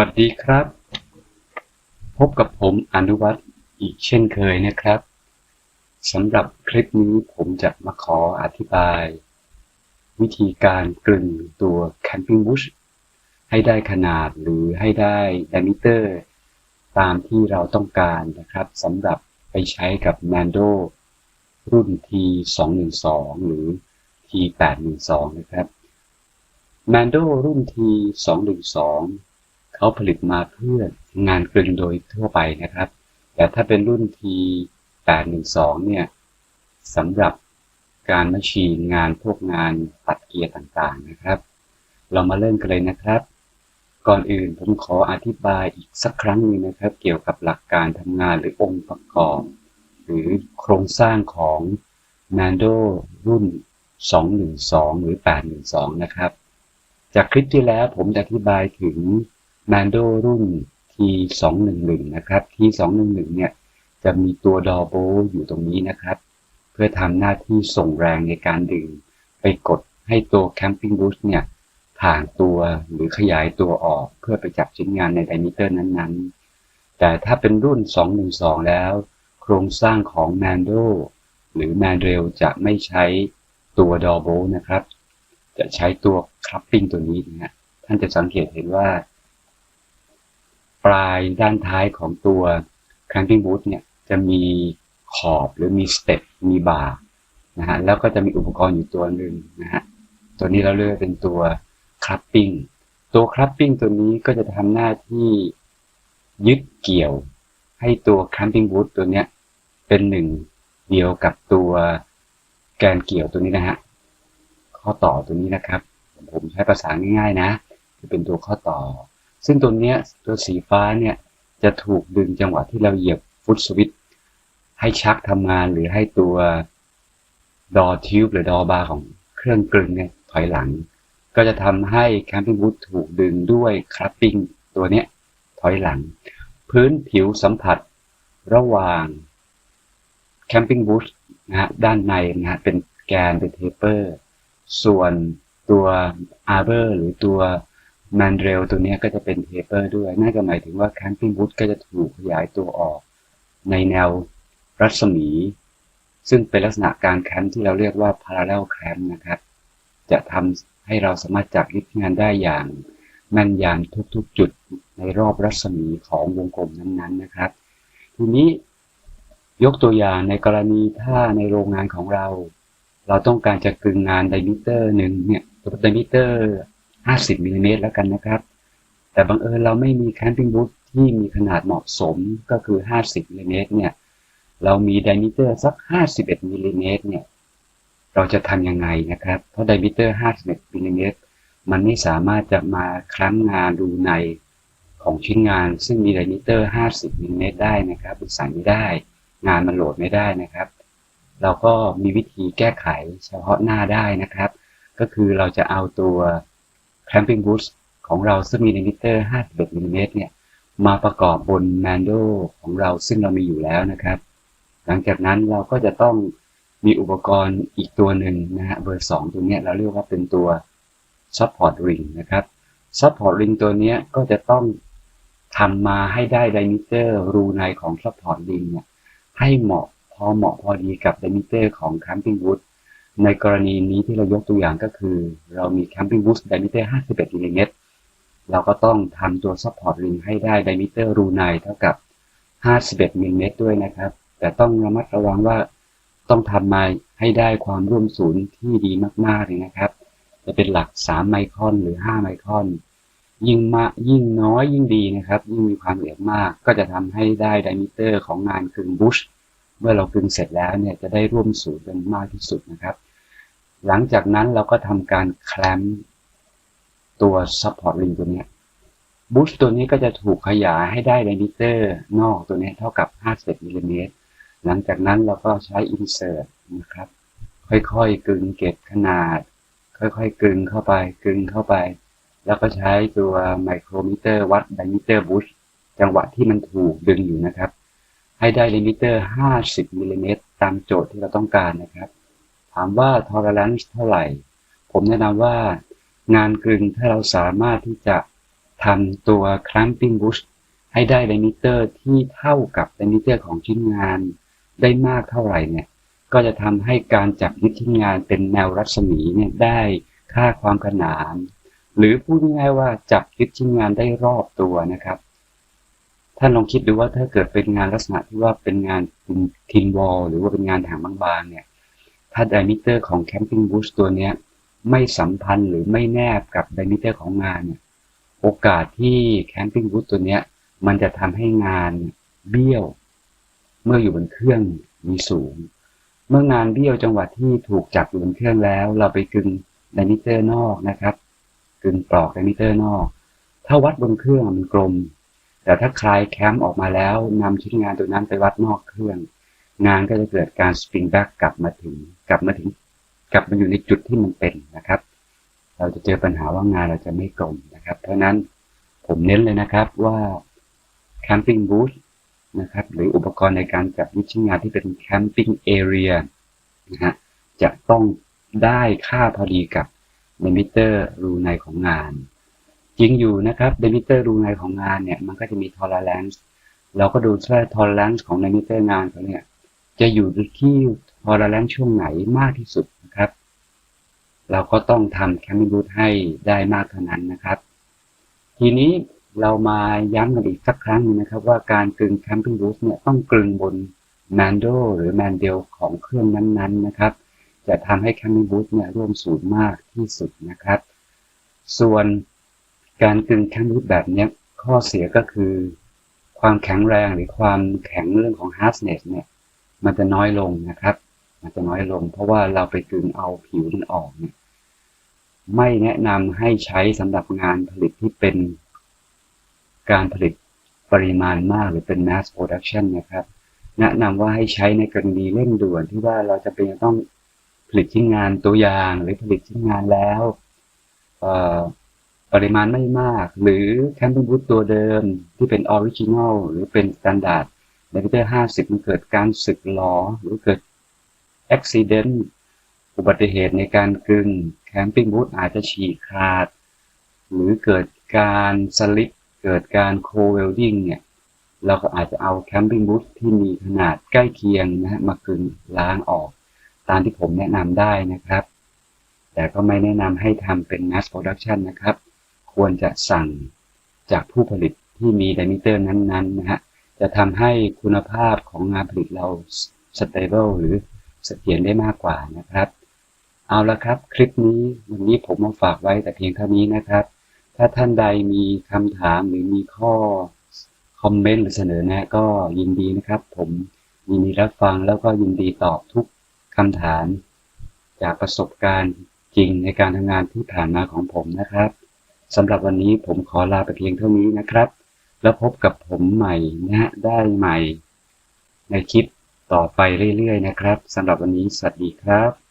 วัสดีครับ พบกับผมอนุวัฒน์อีกเช่นเคยนะครับสำหรับคลิปนี้ผมจะมาขออธิบาย วิธีการกลึงตัว Camping Bush ให้ได้ขนาดหรือให้ได้ดิมิเตอร์ ตามที่เราต้องการนะครับสำหรับไปใช้กับ Mando รุ่น T212 หรือ T812 นะครับ Mando รุ่น T212 เขาผลิตมาเพื่องานกลึงโดยทั่วไปนะครับ แต่ถ้าเป็นรุ่น T812 เนี่ยสำหรับการมาชีนงานพวกงานตัดเกียร์ต่างๆนะครับ เรามาเริ่มกันเลยนะครับ ก่อนอื่นผมขออธิบายอีกสักครั้งหนึงนะครับ เกี่ยวกับหลักการทำงานหรือองค์ประกอบ หรือโครงสร้างของ Mando รุ่น 212 หรือ 812 นะครับ จากคลิปที่แล้วผมจะอธิบายถึง Mando รุ่น T211 นะครับ T211 เนี่ยจะมีตัวดอโบอยู่ตรงนี้นะครับ เพื่อทำหน้าที่ส่งแรงในการดึง ไปกดให้ตัว Camping b o o t เนี่ยผ่านตัวหรือขยายตัวออกเพื่อไปจับชิ้นงานในไดมิเตอร์นั้นๆ แต่ถ้าเป็นรุ่น 212 แล้ว โครงสร้างของ Mando หรือ Mandrel จะไม่ใช้ตัวดอโบนะครับ จะใช้ตัวคลับปิ้งตัวนี้นะฮะท่านจะสังเกตเห็นว่า ปลายด้านท้ายของตัว cramping boot เนี่ยจะมีขอบหรือมีสเต็ปมีบาร์นะฮะแล้วก็จะมีอุปกรณ์อยู่ตัวหนึ่งนะฮะตัวนี้เราเรียกเป็นตัวคลับปิ้งตัวคลับปิ้งตัวนี้ก็จะทำหน้าที่ยึดเกี่ยวให้ตัว cramping boot ตัวเนี้ยเป็นหนึ่งเดียวกับตัวแกนเกี่ยวตัวนี้นะฮะข้อต่อตัวนี้นะครับ ผมใช้ภาษาง่ายๆนะคือเป็นตัวข้อต่อ ซึ่งตัวเนี้ยตัวสีฟ้าเนี่ยจะถูกดึงจังหวะที่เราเหยียบฟุตสวิตให้ชักทำงานหรือให้ตัวดอทิวบหรือดอบาร์ของเครื่องกลึงเนี่ยถอยหลัง ก็จะทำให้แคมปิ้งบูทถูกดึงด้วยคลับปิ้งตัวเนี้ยถอยหลัง พื้นผิวสัมผัสระหว่างแคมปิ้งบูทนะฮะด้านในนะฮะเป็นแกนเป็นเทปเปอร์ ส่วนตัวอาร์เบอร์หรือตัว มนเรลตัวนี้ก็จะเป็นเทปเปอร์ด้วยนั่นก็หมายถึงว่าแคมปิ้งบูทก็จะถูกขยายตัวออก ในแนวรัศมี ซึ่งเป็นลักษณะการแคมป์ที่เราเรียกว่า parallel clamp นะครับ จะทำให้เราสามารถจับยึดงานได้อย่างแม่นยำทุกๆ จุดในรอบรัศมีของวงกลมนั้นๆนะครับ ทีนี้ยกตัวอย่างในกรณีถ้าในโรงงานของเรา เราต้องการจะกึงงานไดมิเตอร์หนึ่งเนี่ยตัวไดมิเตอร์ 50มิลลิเมตรแล้วกันนะครับ แต่บังเอิญเราไม่มีแคมปิ้งบูทที่มีขนาดเหมาะสมก็คือ 50มิลลิเมตรเนี่ย เรามีไดมิเตอร์สัก 51มิลลิเมตรเนี่ย เราจะทำยังไงนะครับ เพราะไดมิเตอร์ 51มิลลิเมตรมันไม่สามารถจะมาคล้ำงานดูในของชิ้นงาน ซึ่งมีไดมิเตอร์ 50มิลลิเมตรได้นะครับมันใส่ไม่ได้ งานมันโหลดไม่ได้นะครับ เราก็มีวิธีแก้ไขเฉพาะหน้าได้นะครับ ก็คือเราจะเอาตัว Clamping Boost ของเราซึ่งมีไดมิเตอร์ 51มิลลิเมตรเนี่ย มาประกอบบน Mando ของเราซึ่งเรามีอยู่แล้วนะครับ หลังจากนั้นเราก็จะต้องมีอุปกรณ์อีกตัวหนึ่งนะฮะเบอร์ 2 ตัวเนี้ยเราเรียกว่าเป็นตัว Support Ring นะครับ Support Ring ตัวเนี้ยก็จะต้องทำมาให้ได้ไดมิเตอร์รูในของ Support Ring เนี่ยให้เหมาะพอเหมาะพอดีกับไดมิเตอร์ของ Camping Wood ในกรณีนี้ที่เรายกตัวอย่างก็คือ เรามี Camping Wood Diameter 51มิลลิเมตรเราก็ต้องทำตัว Support Ring ให้ได้ Diameter รูในเท่ากับ 51มิลลิเมตรด้วยนะครับ แต่ต้องระมัดระวังว่าต้องทำมาให้ได้ความร่วมศูนย์ที่ดีมากๆเลยนะครับ จะเป็นหลัก 3 ไมครอนหรือ 5 ไมครอน ยิ่งมายิ่งน้อยยิ่งดีนะครับ ยิ่งมีความละเอียดมากก็จะทำให้ได้ไดมิเตอร์ของงานกึ่งบุชเมื่อเรากึ่งเสร็จแล้วเนี่ยจะได้ร่วมศูนย์กันมากที่สุดนะครับ หลังจากนั้นเราก็ทำการแคลมตัว support ring ตัวนี้บูชตัวนี้ก็จะถูกขยายให้ได้ไดมิเตอร์นอกตัวนี้เท่ากับ51มิลลิเมตร หลังจากนั้นเราก็ใช้ insert นะครับ ค่อยๆกึงเก็บขนาด ค่อยๆกึงเข้าไปกึงเข้าไป แล้วก็ใช้ตัวไมโครมิเตอร์วัดไดมิเตอร์บูชจังหวะที่มันถูกดึงอยู่นะครับ ให้ได้ลิมิเตอร์50มิลลิเมตรตามโจทย์ที่เราต้องการนะครับ ถามว่า tolerance เท่าไหร่ ผมแนะนำว่างานกลึงถ้าเราสามารถที่จะทำตัว clamping bush ให้ได้ diameter ที่เท่ากับ diameter ของชิ้นงานได้มากเท่าไหร่เนี่ย ก็จะทำให้การจับยึดชิ้นงานเป็นแนวรัศมีเนี่ยได้ค่าความขนาน หรือพูดง่ายๆว่าจับยึดชิ้นงานได้รอบตัวนะครับท่านลองคิดดูว่าถ้าเกิดเป็นงานลักษณะที่ว่าเป็นงานทินวอลหรือว่าเป็นงานถังบางๆเนี่ย ถ้าไดมิเตอร์ของแคมปิ้งบูสตัวเนี้ยไม่สัมพันธ์หรือไม่แนบกับไดมิเตอร์ของงานเนี่ยโอกาสที่แคมปิ้งบูสตัวเนี้ยมันจะทำให้งานเบี้ยว เมื่ออยู่บนเครื่องมีสูง เมื่องานเบี้ยวจังหวะที่ถูกจับอยู่บนเครื่องแล้ว เราไปกึงไดมิเตอร์นอกนะครับกึงปลอกไดมิเตอร์นอก ถ้าวัดบนเครื่องมันกลม แต่ถ้าคลายแคมป์ออกมาแล้วนำชิ้นงานตัวนั้นไปวัดนอกเครื่อง งานก็จะเกิดการสปริงแบ็กกลับมาถึงกลับมาถึง กลับมาอยู่ในจุดที่มันเป็นนะครับ เราจะเจอปัญหาว่างานเราจะไม่กลมนะครับ เพราะนั้นผมเน้นเลยนะครับว่า camping booth นะครับหรืออุปกรณ์ในการจับยึดชิ้นงานที่เป็น camping area นะฮะจะต้องได้ค่าพอดีกับเดมิเตอร์รูในของงาน จริงอยู่นะครับเดมิเตอร์รูในของงานเนี่ยมันก็จะมี tolerance เราก็ดูว่า tolerance ของเดมิเตอร์งานเขาเนี่ย จะอยู่ที่ tolerance ช่วงไหนมากที่สุดนะครับ เราก็ต้องทำ camping booth ให้ได้มากเท่านั้นนะครับ ทีนี้เรามาย้ำกันอีกสักครั้งหนึงนะครับ ว่าการกลึง camping booth เนี่ยต้องกลึงบน mando หรือ mandel ของเครื่องนั้นๆนะครับ จะทำให้ camping booth เนี่ยร่วมสูตรมากที่สุดนะครับ ส่วนการกลึง camping booth แบบนี้ข้อเสียก็คือ ความแข็งแรงหรือความแข็งเรื่องของ hardness เนี่ย มันจะน้อยลงนะครับ มันจะน้อยลง เพราะว่าเราไปกลึงเอาผิวมันออกเนี่ยไม่แนะนำให้ใช้สำหรับงานผลิตที่เป็นการผลิตปริมาณมากหรือเป็น mass production นะครับ แนะนำว่าให้ใช้ในกรณีเร่งด่วนที่ว่าเราจะเป็นต้องผลิตชิ้นงานตัวอย่างหรือผลิตชิ้นงานแล้วปริมาณไม่มาก หรือแคมปิ้งบูทตัวเดิมที่เป็นออริจินอลหรือเป็นสแตนดาร์ด ในพิเตอร์50มันเกิดการสึกหลอหรือเกิดอุบิเหตุอุบัติเหตุในการกึงแคมปิ้งบูทอาจจะฉีกขาด หรือเกิดการสลิปเกิดการโคเวลดิ้งเนี่ยเราก็อาจจะเอาแคมปิ้งบูทที่มีขนาดใกล้เคียงนะฮะมากึงล้างออก ตามที่ผมแนะนำได้นะครับ แต่ก็ไม่แนะนำให้ทำเป็น mass production นะครับ ควรจะสั่งจากผู้ผลิตที่มีไดมิเตอร์นั้นๆนะฮะ จะทำให้คุณภาพของงานผลิตเรา stable หรือเสถียรได้มากกว่านะครับ เอาละครับ คลิปนี้วันนี้ผมมาฝากไว้แต่เพียงเท่านี้นะครับ ถ้าท่านใดมีคำถามหรือมีข้อคอมเมนต์หรือเสนอแนะก็ยินดีนะครับ ผมยินดีรับฟังแล้วก็ยินดีตอบทุกคำถาม จากประสบการณ์จริงในการทำงานที่ผ่านมาของผมนะครับสำหรับวันนี้ผมขอลาไปเพียงเท่านี้นะครับ แล้วพบกับผมใหม่นะฮะได้ใหม่ ในคลิปต่อไปเรื่อยๆนะครับสำหรับวันนี้สวัสดีครับ